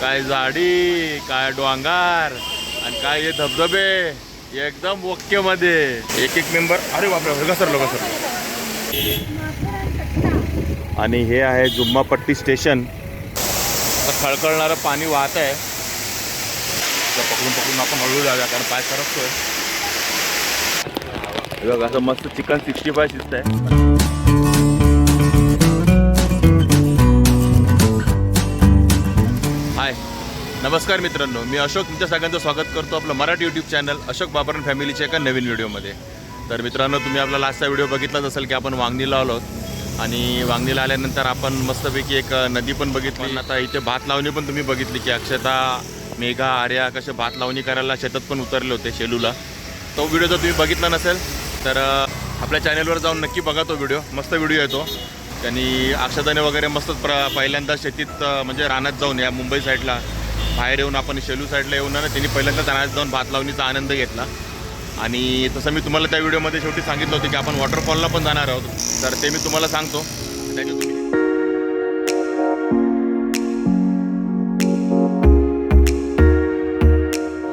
काय झाडी काय डोंगर आणि काय हे धबधबे एकदम ओके मध्ये. एक एक मेंबर अरे बापरे घसरलो घसरलो आणि हे आहे जुम्मापट्टी स्टेशन. खळखळणारं पाणी वाहत आहे. पकडून पकडून आपण हळू जाऊया कारण पाय सरकतोय. बघ असं मस्त चिकन सिक्स्टी फाय शिजत आहे नमस्कार मित्रांनो मी अशोक तुमच्या सगळ्यांचं स्वागत करतो आपलं मराठी यूट्यूब चॅनल अशोक बाबरन फॅमिलीच्या एका नवीन व्हिडिओमध्ये. तर मित्रांनो तुम्ही आपला लास्टचा व्हिडिओ बघितलाच असेल की आपण वांगणीला आलो आणि वांगणीला आल्यानंतर आपण मस्तपैकी एक नदी पण बघितली. आता इथे भात लावणी पण तुम्ही बघितली की अक्षता मेघा आर्या कसे भात लावणी करायला शेतात पण उतरले होते शेलूला. तो व्हिडिओ जर तुम्ही बघितला नसेल तर आपल्या चॅनलवर जाऊन नक्की बघा तो व्हिडिओ. मस्त व्हिडिओ येतो आणि अक्षताने वगैरे मस्त प्र पहिल्यांदा शेतीत म्हणजे रानात जाऊन या मुंबई साईडला बाहेर येऊन आपण शेलू साईडला येऊन ना त्यांनी पहिल्यांदा रानात जाऊन भात लावणीचा आनंद घेतला. आणि तसं मी तुम्हाला त्या व्हिडिओमध्ये शेवटी सांगितलं होतं की आपण वॉटरफॉलला पण जाणार आहोत. तर ते मी तुम्हाला सांगतो. त्याच्या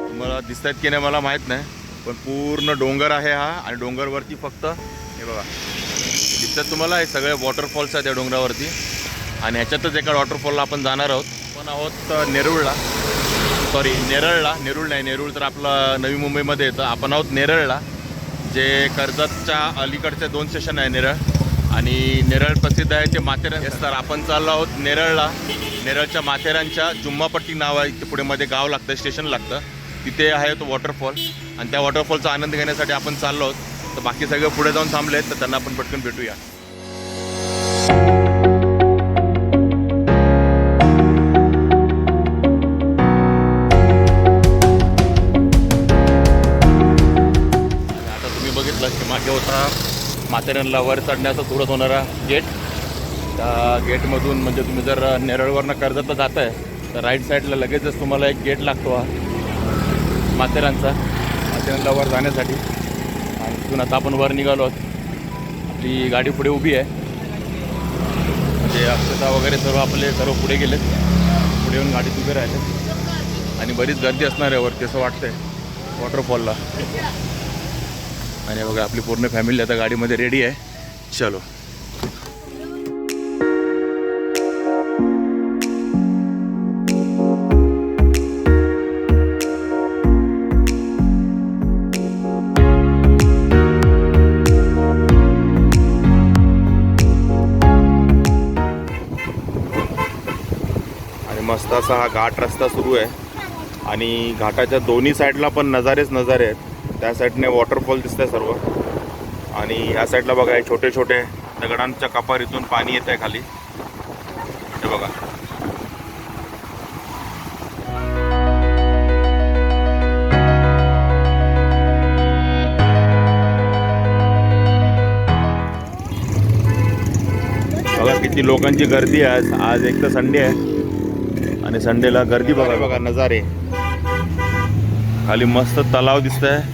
तुम्हाला दिसत आहेत की नाही मला माहीत नाही पण पूर्ण डोंगर आहे हा आणि डोंगरवरती फक्त हे बघा. दिसतात तुम्हाला हे सगळे वॉटरफॉल्स आहेत या डोंगरावरती. आणि ह्याच्यातच एका वॉटरफॉलला आपण जाणार आहोत. आपण आहोत नेरुळला. सॉरी नेरळला. नेरुळ नाही नेरुळ तर आपलं नवी मुंबईमध्ये येतं. आपण आहोत नेरळला जे कर्जतच्या अलीकडचे दोन स्टेशन आहे नेरळ आणि नेरळ प्रसिद्ध आहे ते माथेरान. सर तर आपण चाललो आहोत नेरळला. नेरळच्या माथेरानच्या जुम्मापट्टी नाव आहे. इथे पुढे मध्ये गाव लागतं स्टेशन लागतं. तिथे आहे तो वॉटरफॉल आणि त्या वॉटरफॉलचा आनंद घेण्यासाठी आपण चाललो आहोत. तर बाकी सगळे पुढे जाऊन थांबले आहेत तर त्यांना आपण पटकन भेटूया. मागे होता. माथेरानला वर चढण्याचा सुरत होणारा गेट त्या गेटमधून म्हणजे तुम्ही जर नेरळवरनं कर्जतला जात आहे तर राईट साईडला लगेचच तुम्हाला एक गेट लागतो हा. माथेरानचा माथेरानला वर जाण्यासाठी. आणि तिथून आता आपण वर निघालो आहोत. आपली गाडी पुढे उभी आहे. म्हणजे अक्षता वगैरे सर्व आपले सर्व पुढे गेलेत. पुढे येऊन गाडीत उभे राहिले. आणि बरीच गर्दी असणार आहे वरती असं वाटतंय. वॉटरफॉलला आणि बघा आपली पूर्ण फॅमिली आता गाडीमध्ये रेडी आहे. चलो. आणि मस्त असा हा घाट रस्ता सुरू आहे. आणि घाटाच्या दोन्ही साईडला पण नजारेच नजारे आहेत. त्या साईडने वॉटरफॉल दिसतंय सर्व. आणि ह्या साईडला बघा हे छोटे छोटे दगडांच्या कपारीतून पाणी येत आहे खाली. हे बघा. बघा किती लोकांची गर्दी आहे आज. आज एक तर संडे आहे. आणि संडेला गर्दी बघा. बघा नजारे. खाली मस्त तलाव दिसत आहे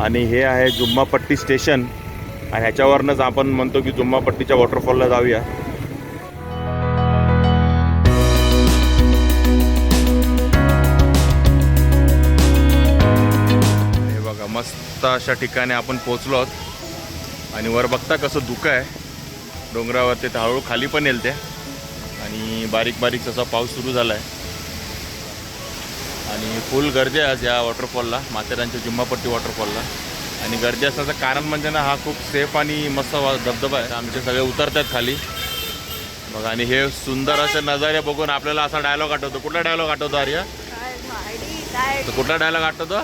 आणि हे आहे जुम्मापट्टी स्टेशन. आणि ह्याच्यावरनंच आपण म्हणतो की जुम्मापट्टीच्या वॉटरफॉलला जाऊया. हे बघा मस्त अशा ठिकाणी आपण पोचलो आहोत. आणि वर बघता कसं धुकं आहे. डोंगरावर ते हळूहळू खाली पण येईल ते आणि बारीक बारीक तसा पाऊस सुरू झाला आहे आणि फुल गर्दी आहे आज या वॉटरफॉलला माथेरानच्या जुम्मापट्टी वॉटरफॉलला आणि गर्दी असण्याचं कारण म्हणजे ना हा खूप सेफ आणि मस्त धबधबा आहे. आमचे सगळे उतरतात खाली. बघा आणि हे सुंदर असे नजारे बघून आपल्याला असा डायलॉग आठवतो. कुठला डायलॉग आठवतो आर्य? तर कुठला डायलॉग आठवतो?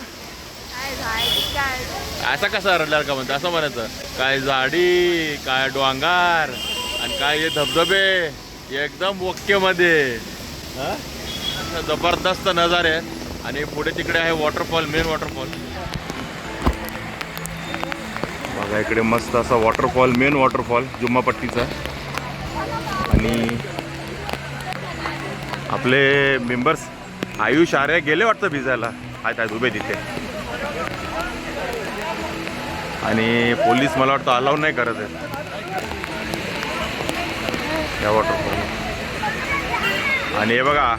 असं कसं रडल्यावर का म्हणतो? असं म्हणायचं. काय झाडी काय डोंगर आणि काय हे धबधबे एकदम ओके मध्ये हा? जबरदस्त नजारे. आहेत आणि पुढे तिकडे आहे वॉटरफॉल मेन वॉटरफॉल बघा इकडे मस्त असा वॉटरफॉल मेन वॉटरफॉल जुम्मापट्टीचा. आणि आपले मेंबर्स आयुष आरे गेले वाटतं भिजायला. आहेत आहेत उभे तिथे. आणि पोलीस मला वाटतं अलाव नाही करत आहेत. या वॉटरफॉल आणि हे बघा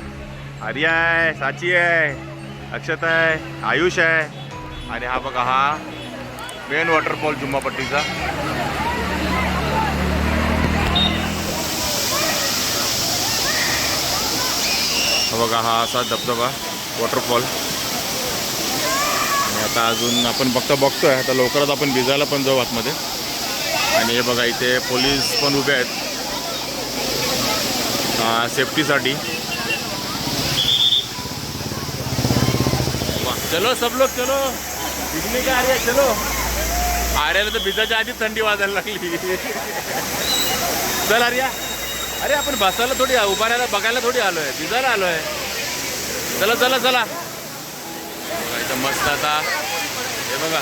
आर्या आहे साची आहे. अक्षत आहे आयुष आहे. आणि हा बघा हा मेन वॉटरफॉल जुम्मापट्टीचा. हा बघा हा असा धबधबा वॉटरफॉल आणि आता अजून आपण फक्त बघतोय आता लवकरच आपण भिजायला पण जाऊ आतमध्ये. आणि हे बघा इथे पोलीस पण उभे आहेत. सेफ्टीसाठी चलो सब लोग चलो। भिजने का है चलो। आर्याला तर भिजाच्या आधीच थंडी वाजायला लागली चल आर्या। अरे आपण बसायला थोडी उभा राहिला बघायला थोडी आलो आहे भिजायला आहे चला चला. चला बघायचं मस्त आता हे बघा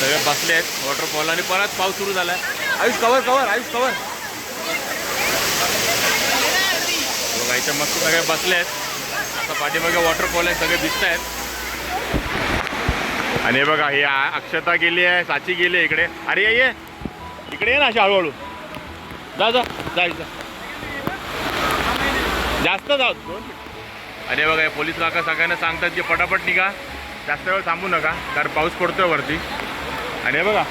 सगळे बसले आहेत. वॉटरफॉल आणि परत पाऊस सुरू झाला आहे Ayush cover cover Ayush cover बघा मस्त सगळे बसले आहेत. आता पाठीमागे वॉटरफॉल आहे सगळे दिसत आहेत आणि बघा हे अक्षता गेली आहे साची गेली आहे इकडे. अरे ये ये. इकडे ये ना अशी हळूहळू. जा जा जा जास्त जाऊ अरे आणि बघा पोलीस काका सगळ्यांना सांगतात की पटापट निघा. जास्त वेळ थांबू नका कारण पाऊस पडतोय वरती. आणि बघा.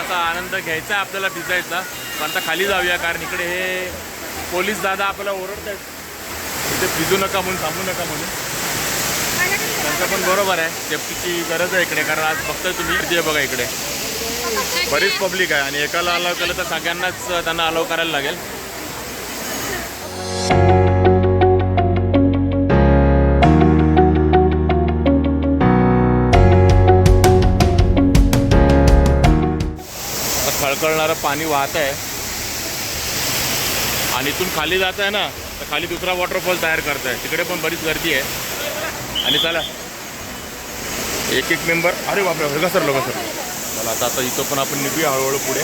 असा आनंद घ्यायचा आहे आपल्याला भिजायचा. पण आता खाली जाऊया कारण इकडे हे पोलीस दादा आपल्याला ओरडत आहेत इथे भिजू नका म्हणून थांबू नका म्हणून. त्यांचं पण बरोबर आहे. सेफ्टीची गरज आहे इकडे कारण आज बघताय तुम्ही इथे बघा इकडे. बरीच पब्लिक आहे आणि एकाला अलाव केलं तर सगळ्यांनाच त्यांना अलाव करायला लागेल. खळखळणारं पाणी वाहत आहे. आणि इथून खाली जात आहे ना तर खाली दुसरा वॉटरफॉल तयार करत आहे. तिकडे पण बरीच गर्दी आहे. आणि चला. एक एक मेंबर अरे बापरे हे घसरलो घसरलो. चला आता आता इथं पण आपण निघूया हळूहळू पुढे.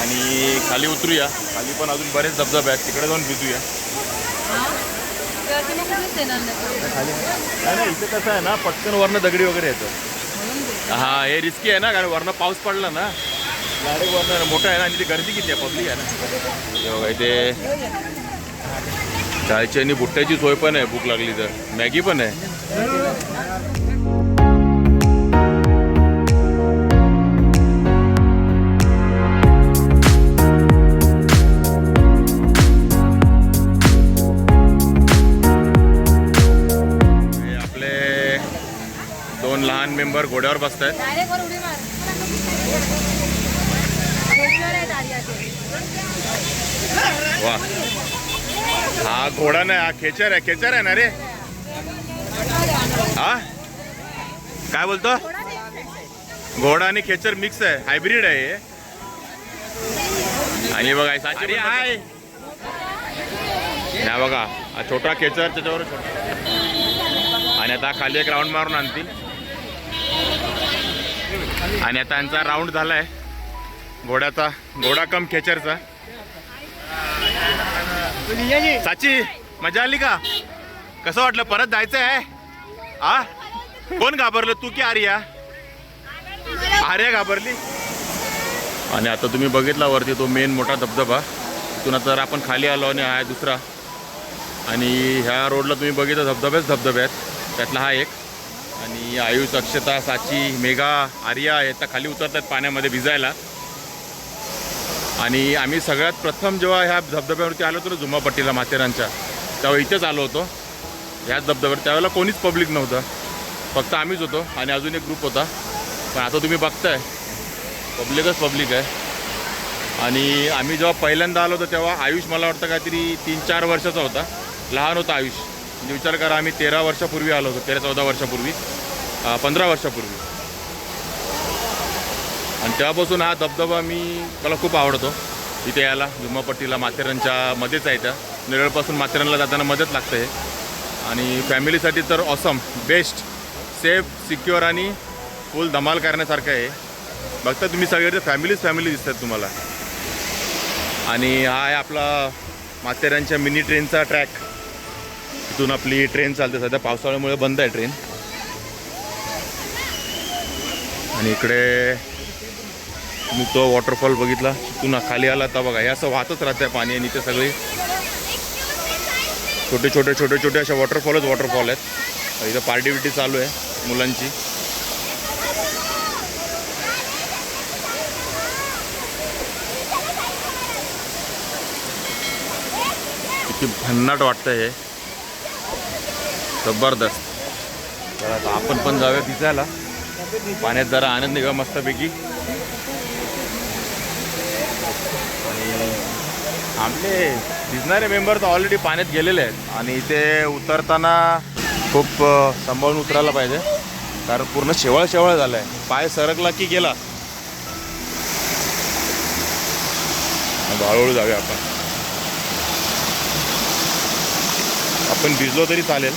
आणि खाली उतरूया. खाली पण अजून बरेच धबधबे आहेत. तिकडे जाऊन भिजूया. खाली नाही नाही इथं कसं आहे ना पटकन वरनं दगडी वगैरे येतं. हा हे रिस्की आहे ना कारण वरनं पाऊस पडला ना. डायरेक्ट वरनं मोठं आहे ना आणि ती गर्दी किती आहे पब्लिक आहे ना. हे बघा इथे. चायची आणि भुट्ट्याची सोय पण आहे भूक लागली तर. मॅगी पण आहे. हे आपले दोन लहान मेंबर घोड्यावर बसत आहेत. वा. हा घोडा नाही हा खेचर आहे खेचर आहे ना रे. हा? काय बोलतो? घोडा आणि खेचर मिक्स आहे हायब्रिड आहे हे. आणि बघा साची हाय. हा बघा हा छोटा खेचर त्याच्यावर छोटा. आणि आता खाली एक राऊंड मारून आणतील. आणि आता यांचा राऊंड झालाय. घोड्याचा घोडा कम खेचरचा. साची मजा आली का? कसं वाटलं? परत जायचं आहे? आ? कोण घाबरलं? तू की आर्या? आर्या घाबरली? आणि आता तुम्ही बघितला वरती तो मेन मोठा धबधबा. तिथून आता आपण खाली आलो आणि हा आहे दुसरा. आणि ह्या रोडला तुम्ही बघितलं धबधबेच धबधबे आहेत त्यातला हा एक. आणि आयुष अक्षता साची मेघा आर्या हे खाली उतरतात पाण्यामध्ये भिजायला. आणि आम्ही सगळ्यात प्रथम जेव्हा ह्या धबधब्यावरती आलो होतो ना जुमापट्टीला माथेरानच्या तेव्हा इथेच आलो होतो. ह्याच धबधब्यावर त्यावेळेला कोणीच पब्लिक नव्हतं. फक्त आम्हीच होतो आणि अजून एक ग्रुप होता. पण आता तुम्ही बघताय पब्लिकच पब्लिक आहे. आणि आम्ही जेव्हा पहिल्यांदा आलो होतो तेव्हा आयुष मला वाटतं काहीतरी तीन चार वर्षाचा होता. लहान होता आयुष. म्हणजे विचार करा आम्ही तेरा वर्षापूर्वी आलो होतो तेरा चौदा वर्षापूर्वी पंधरा वर्षापूर्वी. आणि तेव्हापासून हा धबधबा मी मला खूप आवडतो. इथे यायला जुम्मापट्टीला माथेरानच्या मध्येच आहे त्या नेरळपासून माथेरानला जाताना मध्येच लागतं हे. आणि फॅमिलीसाठी तर ऑसम बेस्ट सेफ सिक्युअर आणि फुल धमाल करण्यासारखं आहे बघता तुम्ही सगळे फॅमिलीच फॅमिली दिसतात तुम्हाला. आणि हा आहे आपला माथेरानच्या मिनी ट्रेनचा ट्रॅक इथून आपली ट्रेन चालते. सध्या पावसाळ्यामुळे बंद आहे ट्रेन आणि इकडे मी तो वॉटरफॉल बघितला तिथून खाली आला तर बघा हे असं वाहतच राहतं पाणी आणि इथे सगळी. छोटे छोटे छोटे छोटे अशा वॉटरफॉलच वॉटरफॉल आहेत. इथं पार्टी चालू आहे मुलांची. किती भन्नाट वाटतं हे. जबरदस्त. तर आता आपण पण जाऊया भिजायला पाण्यात जरा आनंद घ्या मस्तपैकी. आमचे भिजणारे मेंबर तर ऑलरेडी पाण्यात गेलेले आहेत. आणि इथे उतरताना खूप सांभाळून उतरायला पाहिजे. कारण पूर्ण शेवळ शेवळ झालं आहे पाय सरकला की गेला? हळूहळू जाऊया आपण. आपण भिजलो तरी चालेल.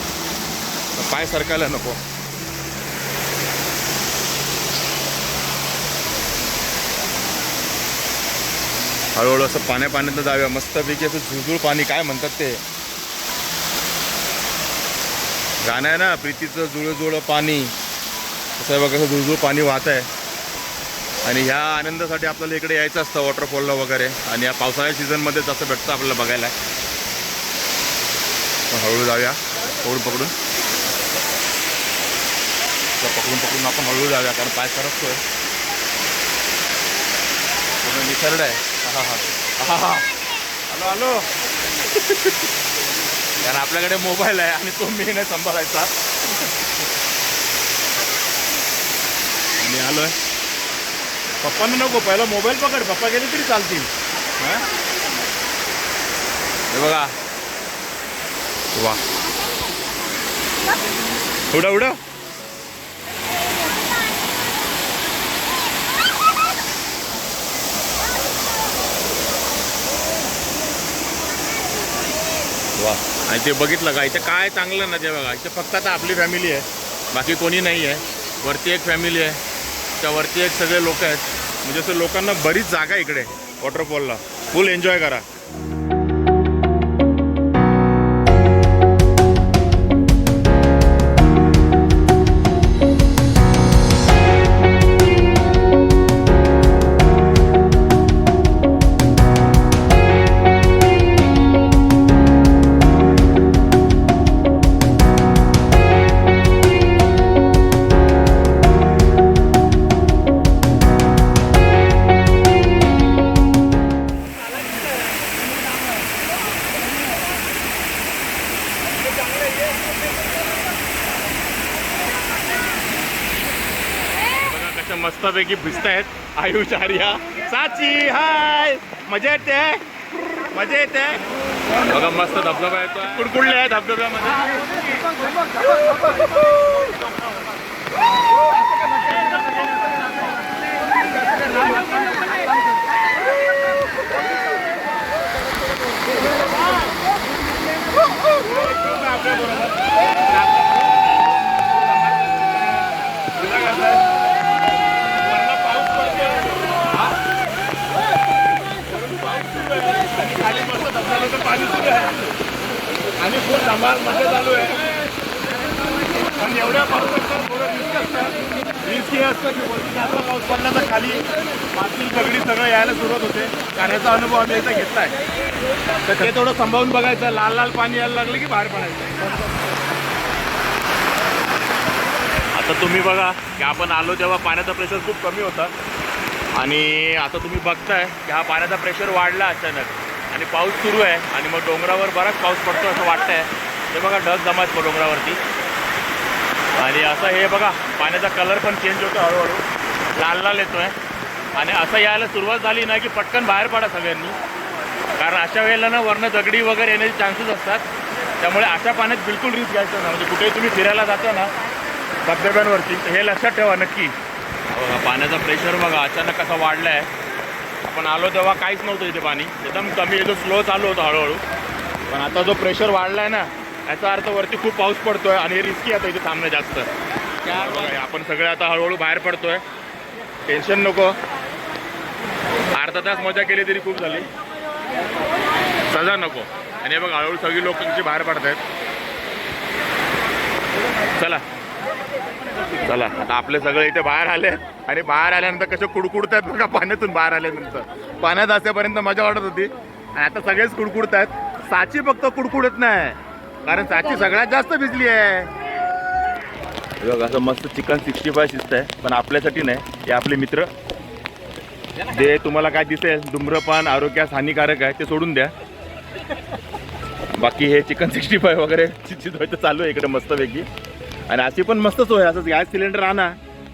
पाय सरकायला नको. हळूहळू असं पाण्या पाण्यात जाऊया. मस्तपैकी असं झुळझुळ पाणी काय म्हणतात ते? गाणं आहे ना प्रीतीचं जुळजुळ पाणी. असं आहे बघा असं झुळझुळ पाणी वाहत आहे. आणि ह्या आनंदासाठी आपल्याला इकडे यायचं असतं वॉटरफॉलला वगैरे. आणि या पावसाळ्या सीझनमध्ये जसं भेटतं आपल्याला बघायला. हळूहळू जाऊया. पकडून पकडून. तर पकडून पकडून आपण हळूहळू जाऊया कारण पाय सरकतोय. पूर्ण निसरड आहे. हा हा. हा हॅलो हॅलो. कारण आपल्याकडे मोबाईल आहे आणि तो मी नाही सांभाळायचा आणि आलोय. पप्पांना नको पहिला मोबाईल पकड. पप्पा गेले तरी चालतील. हा? हे बघा. वा. उडा उडा. वा. आणि ते बघितलं का? इथे काय चांगलं ना ते बघा. इथे फक्त आता आपली फॅमिली आहे. बाकी कोणी नाही आहे वरती एक फॅमिली आहे. त्या वरती एक सगळे लोक आहेत. म्हणजे असं लोकांना बरीच जागा आहे इकडे. वॉटरफॉलला फुल एन्जॉय करा. मस्तपैकी भिजतायत आयुष आर्या साची हाय! मजा येते. मजा येते. बघा मस्त धबधबा येतो कुडकुडले आहे धबधब्यामध्ये. आम्ही एकदा तर ते थोडं सांभाळून बघायचं. लाल लाल पाणी यायला लागलं की बाहेर पडायचं. आता तुम्ही बघा की आपण आलो तेव्हा पाण्याचा प्रेशर खूप कमी होता. आणि आता तुम्ही बघताय की हा पाण्याचा प्रेशर वाढला अचानक. आणि पाऊस सुरू आहे. आणि मग डोंगरावर बराच पाऊस पडतो असं वाटतंय. हे बघा ढग जमा आहेत डोंगरावरती. आणि असं हे बघा पाण्याचा कलर पण चेंज होतो हळूहळू. लाल लाल येतो आहे आणि असं यायला सुरुवात झाली ना की पटकन बाहेर पडा सगळ्यांनी. कारण अशा वेळेला ना वरनं दगडी वगैरे येण्याचे चान्सेस असतात. त्यामुळे अशा पाण्यात बिलकुल रिस्क घ्यायचं ना म्हणजे कुठेही तुम्ही फिरायला जाता ना धबधब्यांवरती तर हे लक्षात ठेवा नक्की. बघा पाण्याचा प्रेशर बघा अचानक कसा वाढला आहे आपण आलो तेव्हा काहीच नव्हतं इथे पाणी. एकदम कमी एकदम स्लो चालू होतं हळूहळू. पण आता जो प्रेशर वाढला आहे ना याचा अर्थ वरती खूप पाऊस पडतोय आणि रिस्की आता इथे थांबणं जास्त. हे आपण सगळे आता हळूहळू बाहेर पडतोय. टेन्शन नको. अर्धा तास मजा केली तरी खूप झाली. सजा नको. आणि बघ हळूहळू सगळी लोक तुमची बाहेर पडत चला. चला आता आपले सगळे इथे बाहेर आले आणि बाहेर आल्यानंतर कसे कुडकुडतायत बघा पाण्यातून बाहेर आल्यानंतर. पाण्यात असेपर्यंत मजा वाटत होती. आणि आता सगळेच कुडकुडतायत. साची फक्त कुडकुडत नाही. कारण साची सगळ्यात जास्त भिजली आहे. बघ असं मस्त चिकन सिक्स्टी फाय शिजत आहे पण आपल्यासाठी नाही. हे आपले मित्र जे तुम्हाला काय दिसेल धूम्रपान आरोग्यास हानिकारक आहे ते सोडून द्या. बाकी हे चिकन सिक्स्टी फाय वगैरे शिजवायचं चालू आहे इकडे मस्तपैकी. आणि अशी पण मस्त सोय असंच गॅस सिलेंडर आणा.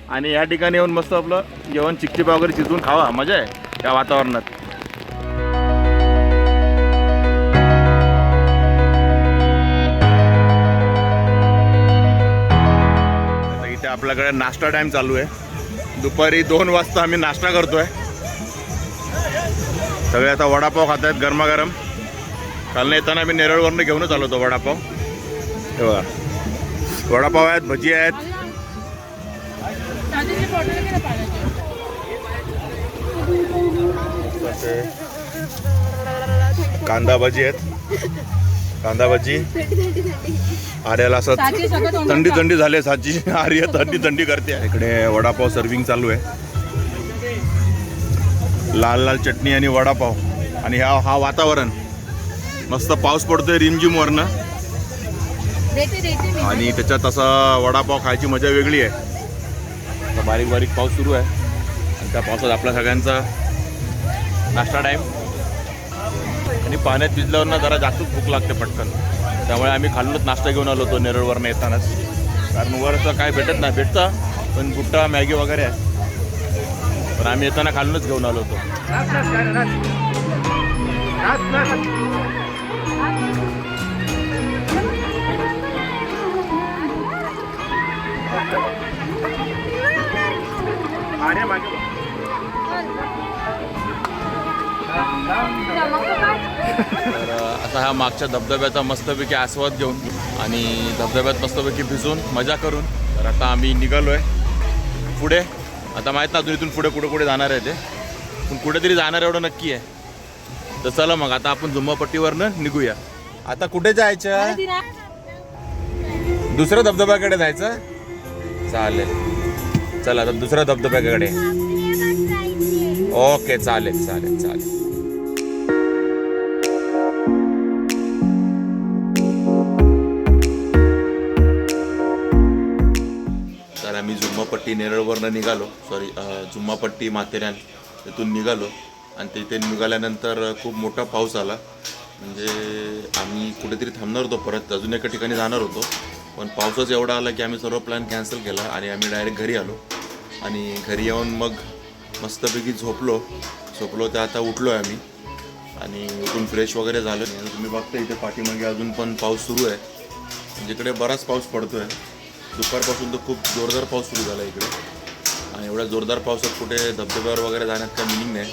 आणि या ठिकाणी येऊन मस्त आपलं जेवण चिकचिपा वगैरे शिजवून खावा. मजा आहे या वातावरणात. इथे आपल्याकडे नाश्ता टाईम चालू आहे. दुपारी दोन वाजता आम्ही नाश्ता करतोय. सगळे आता वडापाव खात आहेत गरमागरम. काल येताना आम्ही नेरळवरनं घेऊनच आलो होतो वडापाव. हे बघा. वडापाव आहेत भजी आहेत. कांदा भजी आहेत. कांदा भजी. आर्याला असं थंडी. थंडी झाली साची. आर्य थंडी थंडी करते. इकडे वडापाव सर्विंग चालू आहे. लाल लाल चटणी आणि वडापाव. आणि हा हा वातावरण. मस्त पाऊस पडतोय रिमझिम वरनं आणि त्याच्यात असा वडापाव खायची मजा वेगळी आहे. आता बारीक बारीक पाऊस सुरू आहे. आणि त्या पावसात आपल्या सगळ्यांचा नाश्ता टाईम आणि पाण्यात भिजल्यावर ना जरा जास्तच भूक लागते पटकन. त्यामुळे आम्ही खाल्लोच नाश्ता घेऊन आलो होतो नेरळवरनं येतानाच. कारण वरचं काय भेटत नाही भेटतं पण गुट्टा मॅगी वगैरे आहे. पण आम्ही येताना खालूनच घेऊन आलो होतो. आर्या मागे तर असा हा मागच्या धबधब्याचा मस्तपैकी आस्वाद घेऊन आणि धबधब्यात मस्तपैकी भिजून मजा करून तर आता आम्ही निघालो आहे पुढे आता माहीत ना अजून इथून पुढे कुठे कुठे जाणार आहे ते. पण कुठेतरी जाणार एवढं नक्की आहे. तर चला मग आता आपण जुम्मापट्टीवरनं निघूया. आता कुठे जायचं? दुसऱ्या धबधब्याकडे जायचं? चालेल. चला आता दुसऱ्या धबधब्याकडे. ओके चालेल चालेल चालेल. आम्ही जुम्मापट्टी नेरळवरनं निघालो. सॉरी जुम्मापट्टी माथेऱ्यान तिथून निघालो. आणि तिथे निघाल्यानंतर खूप मोठा पाऊस आला. म्हणजे आम्ही कुठेतरी थांबणार होतो परत. अजून एका ठिकाणी जाणार होतो. पण पावसाच एवढा आला की आम्ही सर्व प्लॅन कॅन्सल केला आणि आम्ही डायरेक्ट घरी आलो. आणि घरी येऊन मग मस्तपैकी झोपलो. झोपलो तर आता उठलो आहे आम्ही. आणि उठून फ्रेश वगैरे झालं तुम्ही बघता इथे पाठीमागे अजून पण पाऊस सुरू आहे. म्हणजे इकडे बराच पाऊस पडतो आहे दुपारपासून तर खूप जोरदार पाऊस सुरू झाला इकडे. आणि एवढ्या जोरदार पावसात कुठे धबधब्यावर वगैरे जाण्यात काय मिनिंग नाही.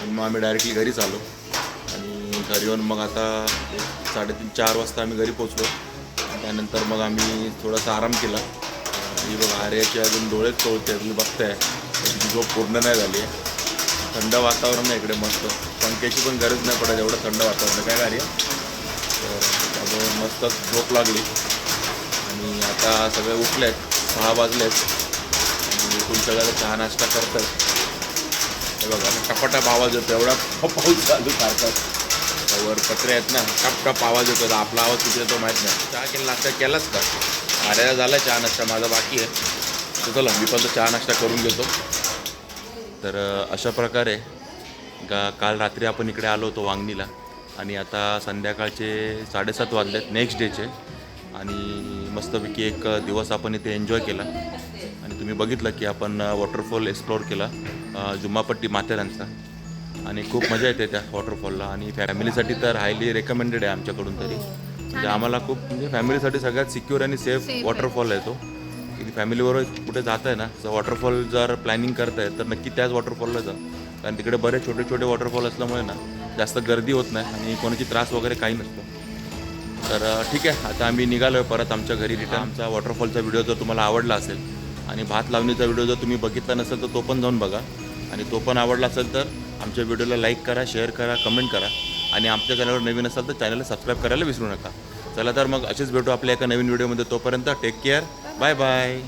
आणि मग आम्ही डायरेक्टली घरीच आलो आणि घरी येऊन मग आता साडेतीन चार वाजता आम्ही घरी पोचलो त्यानंतर मग आम्ही थोडासा आराम केला. ही बघ आर्याचे अजून डोळेच चोळते तुम्ही बघताय. त्याची झोप पूर्ण नाही झाली आहे. थंड वातावरण आहे इकडे मस्त. पंख्याची पण गरज नाही पडत एवढं थंड वातावरण. काय कार्य तर त्यामुळे मस्त झोप लागली. आता सगळे उठले आहेत सहा वाजले आहेत तुमच्या सगळ्याला चहा नाश्ता करतात. हे बघा टपाटप आवाज येतो एवढा पाऊस चालू सारखा. वर पत्रे आहेत ना टप टप आवाज येतो आपला आवाज कुठे येतो माहीत नाही. चहा केला नाश्ता केलाच का? आऱ्याला झाला चहा नाश्ता माझा बाकी आहे. तर चला मी पण तो चहा नाश्ता करून घेतो. तर अशा प्रकारे का काल रात्री आपण इकडे आलो होतो वांगणीला. आणि आता संध्याकाळचे साडेसात वाजलेत नेक्स्ट डेचे आणि मस्तपैकी एक दिवस आपण इथे एन्जॉय केला. आणि तुम्ही बघितलं की आपण वॉटरफॉल एक्सप्लोअर केला जुम्मापट्टी माथेरानचा. आणि खूप मजा येते त्या वॉटरफॉलला आणि फॅमिलीसाठी तर हायली रेकमेंडेड आहे आमच्याकडून तरी. म्हणजे आम्हाला खूप म्हणजे फॅमिलीसाठी सगळ्यात सिक्युअर आणि सेफ वॉटरफॉल आहे. तो. की फॅमिलीबरोबर कुठे जात आहे ना जर वॉटरफॉल जर प्लॅनिंग करताय तर नक्की त्याच वॉटरफॉलला जा. कारण तिकडे बरेच छोटे छोटे वॉटरफॉल असल्यामुळे ना जास्त गर्दी होत नाही आणि कोणाची त्रास वगैरे काही नसतो. तर ठीक आहे. आता आम्ही निघालो आहे परत आमच्या घरी. रिटर्न आमचा वॉटरफॉलचा व्हिडिओ जर तुम्हाला आवडला असेल आणि भात लावणीचा व्हिडिओ जर तुम्ही बघितला नसेल तर तो पण जाऊन बघा. आणि तो पण आवडला असेल तर आमच्या व्हिडिओला लाईक करा शेअर करा कमेंट करा. आणि आमच्या चॅनलवर नवीन असाल तर चॅनलला सबस्क्राईब करायला विसरू नका. चला तर मग असेच भेटू आपल्या एका नवीन व्हिडिओमध्ये तोपर्यंत टेक केअर बाय बाय